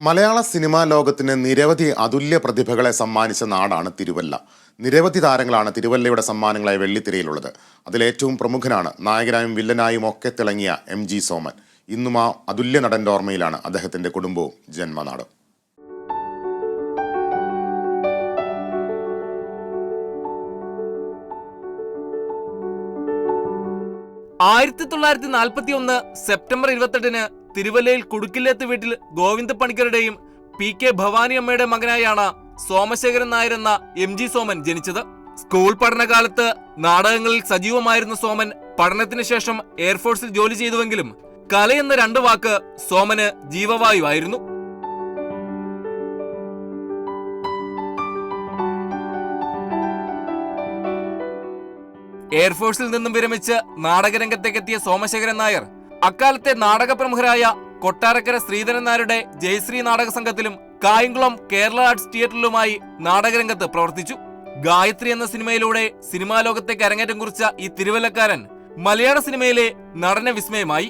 മലയാള cinema ലോകത്തിന് നിരവധി അതുല്യ പ്രതിഭകളെ സമ്മാനിച്ച നാടാണ് തിരുവല്ല. നിരവധി താരങ്ങളാണ് തിരുവല്ലയുടെ സമ്മാനങ്ങളായി വെള്ളിത്തിരയിലുള്ളത്. അതിലേറ്റവും പ്രമുഖനാണ് നായകനായും വില്ലനായും ഒക്കെ തിളങ്ങിയ എം ജി സോമൻ. ഇന്നും ആ അതുല്യ നടന്റെ ഓർമ്മയിലാണ് അദ്ദേഹത്തിന്റെ കുടുംബവും ജന്മനാടും. ആയിരത്തി തൊള്ളായിരത്തി നാൽപ്പത്തി ഒന്ന് സെപ്റ്റംബർ ഇരുപത്തെട്ടിന് തിരുവല്ലയിൽ കുടുക്കില്ലത്ത് വീട്ടിൽ ഗോവിന്ദ പണിക്കരുടെയും പി കെ ഭവാനി അമ്മയുടെ മകനായാണ് സോമശേഖരൻ നായർ എന്ന എം ജി സോമൻ ജനിച്ചത്. സ്കൂൾ പഠനകാലത്ത് നാടകങ്ങളിൽ സജീവമായിരുന്ന സോമൻ. പഠനത്തിന് ശേഷം എയർഫോഴ്സിൽ ജോലി ചെയ്തുവെങ്കിലും കലയെന്ന രണ്ട് വാക്ക് സോമന് ജീവവായുവായിരുന്നു എയർഫോഴ്സിൽ നിന്നും വിരമിച്ച് നാടകരംഗത്തേക്കെത്തിയ സോമശേഖരൻ നായർ അക്കാലത്തെ നാടക പ്രമുഖരായ കൊട്ടാരക്കര ശ്രീധരൻ നായരുടെ ജയശ്രീ നാടക സംഘത്തിലും കായംകുളം കേരള ആർട്സ് തിയേറ്ററിലുമായി നാടകരംഗത്ത് പ്രവർത്തിച്ചു. ഗായത്രി എന്ന സിനിമയിലൂടെ സിനിമാ ലോകത്തേക്ക് അരങ്ങേറ്റം കുറിച്ച ഈ തിരുവല്ലക്കാരൻ മലയാള സിനിമയിലെ നടന വിസ്മയമായി.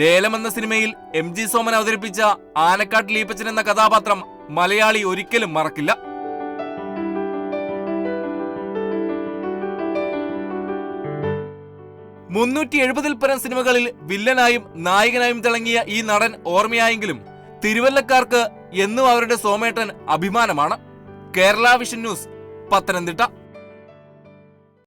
ലേലം എന്ന സിനിമയിൽ എം ജി സോമൻ അവതരിപ്പിച്ച ആനക്കാട്ട് ലീപ്പച്ചൻ എന്ന കഥാപാത്രം മലയാളി ഒരിക്കലും മറക്കില്ല. മുന്നൂറ്റി എഴുപതിൽ പരം സിനിമകളിൽ വില്ലനായും നായകനായും തിളങ്ങിയ ഈ നടൻ ഓർമ്മയായെങ്കിലും തിരുവല്ലക്കാർക്ക് എന്നും അവരുടെ സോമേട്ടൻ അഭിമാനമാണ്. Kerala vision news Pathanamthitta.